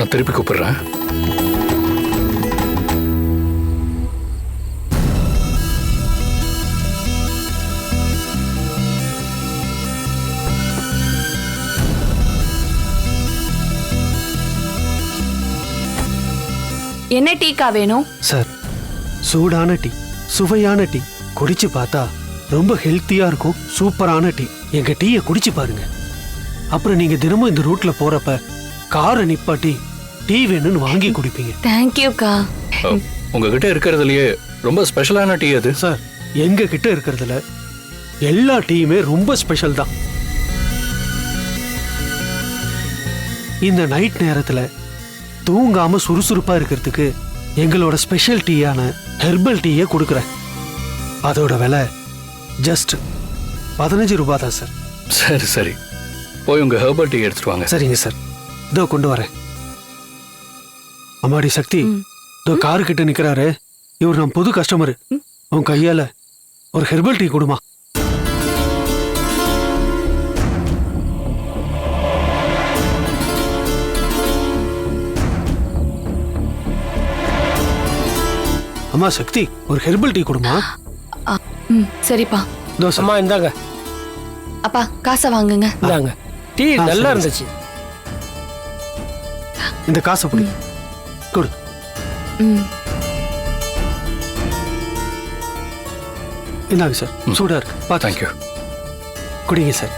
நான் திருப்பி கூப்பிடுறேன். என்ன டீக்கா வேணும்? சார் சூடான டீ சுவையான டீ குடிச்சு பார்த்தா ரொம்ப ஹெல்த்தியா இருக்கும் சூப்பரான டீ. எங்க டீயை குடிச்சு பாருங்க. அப்புறம் நீங்க தினமும் இந்த ரூட்ல போறப்ப காரை நிப்பாட்டி டீ வேணும்னு வாங்கி குடிப்பீங்க. தேங்க்யூக்கா உங்ககிட்ட இருக்கிறதுலயே ரொம்ப ஸ்பெஷலான டீ அது. சார் எங்க கிட்ட இருக்கிறதுல எல்லா டீயுமே ரொம்ப ஸ்பெஷல் தான். இந்த நைட் நேரத்துல தூங்காம சுறுசுறுப்பா இருக்கிறதுக்கு எங்களோட ஸ்பெஷல் டீயான ஹெர்பல் டீயை கொடுக்குறேன். அதோட விலை ஜஸ்ட் பதினஞ்சு ரூபாய் தான் சார். சரி சரி. போய் உங்க ஹெர்பல் டீ எடுத்துட்டு வாங்க. சரிங்க சார். இதோ கொண்டு வரேன். அம்மாடி சக்தி இதோ காரு கிட்ட நிக்கிறாரு. இவர் நம்ம புது கஸ்டமர் உன் கையால ஒரு ஹெர்பல் டீ கொடுமா. அம்மா சக்தி ஒரு ஹெர்பல் டீ கொடுமா. ம் சரிப்பா. இதோ சார் அம்மா இந்தாங்க. அப்பா காசை வாங்குங்க. இந்தாங்க. டீ நல்லா இருந்துச்சு. இந்த காசை கொடு. கொடு. இந்தாங்க சார் சூடா இருக்கு. பார்த்து. தேங்க்யூ குடிங்க சார்.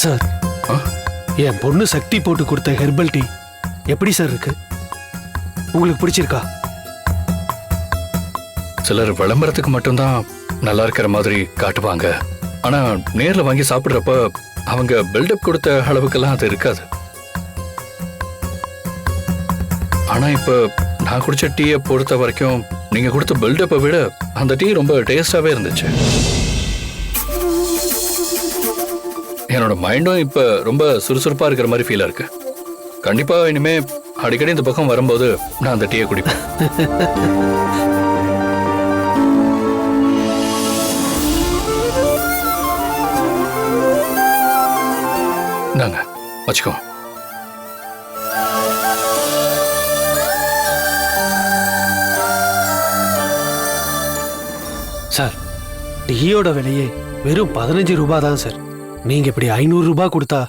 சார்? என் பொண்ணு சக்தி போட்டு கொடுத்த ஹெர்பல் டீ எப்படி சார் இருக்கு? உங்களுக்கு பிடிச்சிருக்கா? சிலர் விளம்பரத்துக்கு மட்டும்தான் நல்லா இருக்கிற மாதிரி காட்டுவாங்க. ஆனா நேர்ல வாங்கி சாப்பிடுறப்ப அவங்க பில்டப் கொடுத்த அளவுக்கெல்லாம் அது இருக்காது. ஆனா இப்ப நான் குடிச்ச டீயை பொறுத்த வரைக்கும் நீங்க கொடுத்த பில்டப்பை விட அந்த டீ ரொம்ப டேஸ்டாவே இருந்துச்சு. என்னோட மைண்டும் இப்ப ரொம்ப சுறுசுறுப்பா இருக்கிற மாதிரி ஃபீலா இருக்கு. கண்டிப்பா இனிமே அடிக்கடி இந்த பக்கம் வரும்போது நான் அந்த டீயை குடிப்பேன். வச்சுக்கோ. சார் டீயோட விலையே வெறும் பதினஞ்சு ரூபாய் தான் சார். நீங்க இப்படி ஐநூறு ரூபாய் கொடுத்தா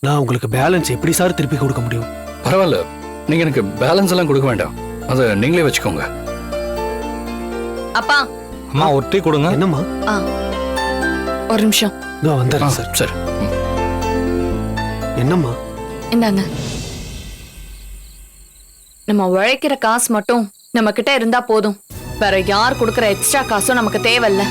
நான் உங்களுக்கு பேலன்ஸ் எப்படி சார் திருப்பி கொடுக்க முடியும்? பரவாயில்ல. நீங்க எனக்கு பேலன்ஸ் எல்லாம் கொடுக்க வேண்டாம். அதை நீங்களே வச்சுக்கோங்க. அப்பா. அம்மா ஒரு டீ கொடுங்க. என்னம்மா? ஆ. ஒரு நிமிஷம். இதோ ஆ, வந்துடுறேன் சார். சரி. என்னம்மா? இந்தாங்க. நம்ம உழைக்கிற காசு மட்டும் நம்ம கிட்ட இருந்தா போதும். வேற யார் கொடுக்கிற எக்ஸ்ட்ரா காசும் நமக்கு தேவையில்ல.